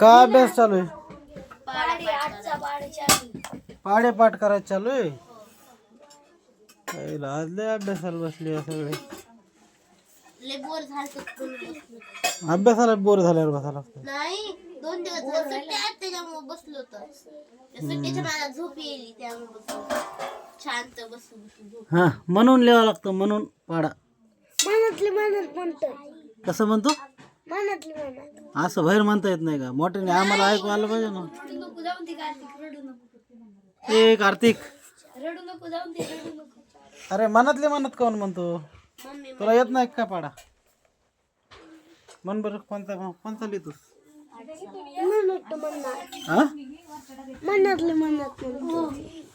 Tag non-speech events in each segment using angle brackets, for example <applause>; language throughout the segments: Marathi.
काय अभ्यास चालू आहे? पाढे आजचा पाढे चालू पाडे पाठ करायचं चालू आहे? आज लय अभ्यासाला बसली आहे सगळे. लय बोर झालं अभ्यासाला बोर झाल्यावर बसायला लागतं. नाही दोन दिवस झाले. सुट्ट्या आहेत त्याच्यामुळे बसलो होतो. त्या सुट्टीच्या मला झोप येईल त्यामुळे बसलो शांत बसून बसून झोप. हा म्हणून लिहावं लागतं म्हणून पाडा. मनातली मनात म्हणतोय. कसं म्हणतो? मनातली मनात. असं बाहेर म्हणता येत नाही का? मोठ्याने आम्हाला ऐकू आलं पाहिजे ना. नको जाऊन ते कार्तिक रडू नको. ए कार्तिक. रडू नको जाऊन ते रडू नको. अरे मनातले मनात कोण म्हणतो? मम्मी तुला येत नाही का पाडा? म्हण बरं कोणता कोणता लिहितोस? म्हणत म्हणणार हा? मनातले मनात म्हणतो?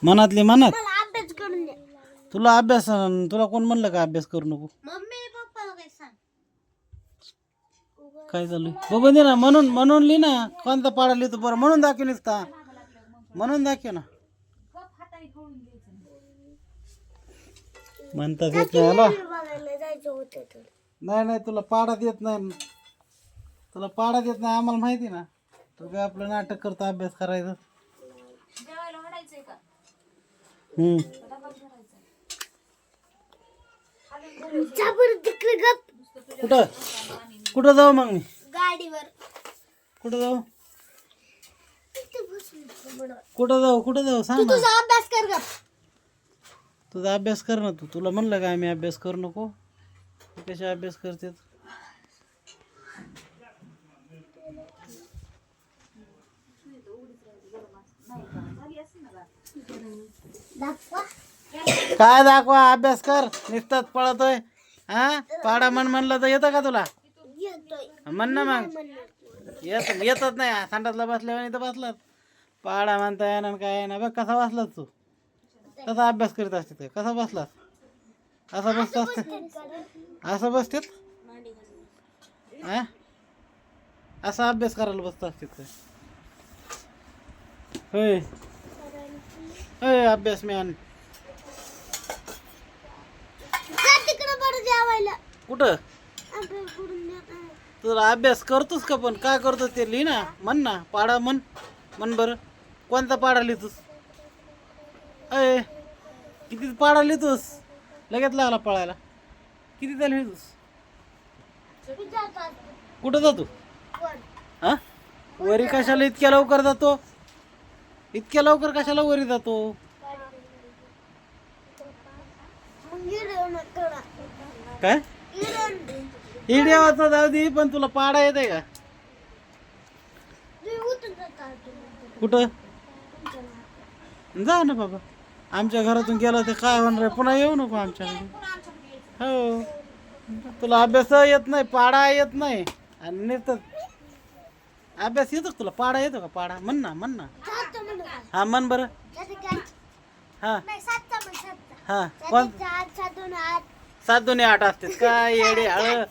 मनातले मनात? मला अभ्यास करून दे. तुला अभ्यास तुला कोण म्हणलं का अभ्यास करू नको मम्मी पप्पाला काय सांग काय चालू आहे? बघून दे ना म्हणून म्हणून लिही ना. कोणता पाडा लिहितो बरं? म्हणून दाखव निसता म्हणून दाखव ना. म्हणतात येत नाही आला नाही नाही तुला पाडात येत नाही. तुला पाडात येत नाही आम्हाला माहिती ना. तू काय आपलं नाटक करतो अभ्यास करायचं? हम्म. कुठं? कुठं जाऊ मग मी? गाडीवर. कुठं जाऊ. कुठं जाऊ? कुठं जाऊ? सांग ना तुझा अभ्यास कर गप. तुझा अभ्यास कर ना तू. तुला म्हणलं का आम्ही अभ्यास करू नको? तू कशा अभ्यास करते दाखवा. काय दाखवा? अभ्यास कर. निसतात पळतोय. हा? पाडा म्हण म्हणलं तर येतं का तुला? म्हण ना मग. येत येतच नाही. संडासला बसल्यावर तर बसलात. पाडा म्हणता येणार काय ना बघ कसा बसलास तू? कसा अभ्यास करीत असते ते कसा बसलास? असा बसत असते असं बसतेत? हा असा अभ्यास करायला बसत असते ते होय. होय अभ्यास बरं जेवायला. कुठं? अभ्यास तुला अभ्यास करतोस का पण? काय करतो ते लिहि ना म्हण ना पाडा म्हण म्हण बरं. कोणता पाडा लिहितोस? अय किती पाडा लिहितोस? लगेच लागला पळायला. किती त्याला लिहितोस? कुठं जातो? हा? वरी कशाला इतक्या लवकर जातो? इतक्या लवकर कशाला वरी जातो? काय? इडियावाचा जाऊ दे पण तुला पाडा येते का? जाता तुम्ही. कुठं? जा ना बाबा. आमच्या घरातून गेला ते काय होणार आहे? पुन्हा येऊ नको आमच्याकडे. हो. तुला अभ्यास येत नाही पाडा येत नाही. आणि नुसतं अभ्यास येतो का तुला? पाडा येतो का? पाडा. म्हण ना म्हण ना. का? हा म्हण बरं? हा. हा. कोण. सात दोन्ही आठ असते काय येडे हळ.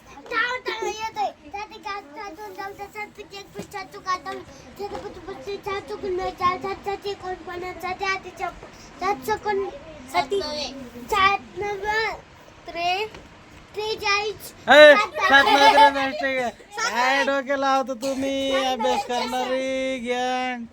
काय डोके लावतो तुम्ही. अभ्यास करणारी गॅंग.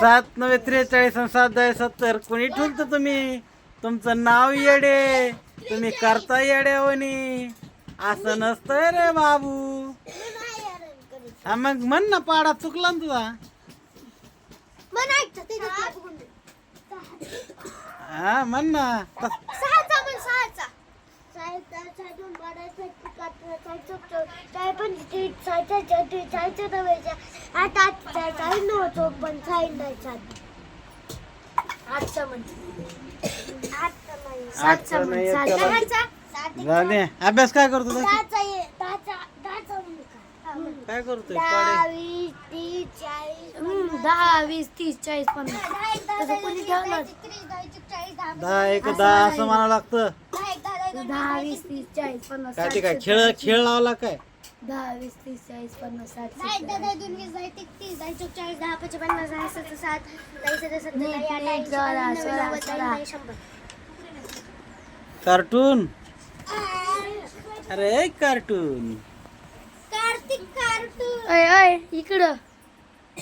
सात नव्हे त्रेचाळीस. आणि सात दहा सत्तर. कोणी ठेवलं तुम्ही? तुमचं नाव येडे. तुम्ही करता येडे होणी असं नसतंय रे बाबू मी नाही हैराण करत. हा मग म्हण ना पाडा चुकला ना तुझा बघून. हा म्हण ना तस- सहाचा म्हण, सहाचा. सहाचा. आठचा नाही. त्याला- दहाचा, दे अभ्यास काय करतो तू? दहाचा ये, दहाचा, दहाचा म्हण का? काय करतोय? दहा, पाडे वीस, तीस, चाळीस, दहा वीस तीस चाळीस पन्नास. तसं कोणी ठेवलं दहा एक दहा असं म्हणावं लागतं. दहा वीस तीस चाळीस पन्नास काय ते काय खेळ खेळ लावला काय? दहा वीस तीस चाळीस पन्नास साठ कार्टून? अरे कार्टून. अय अय इकडं. <coughs>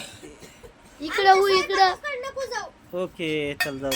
इकडं हो इकडं. ओके चल जाऊ.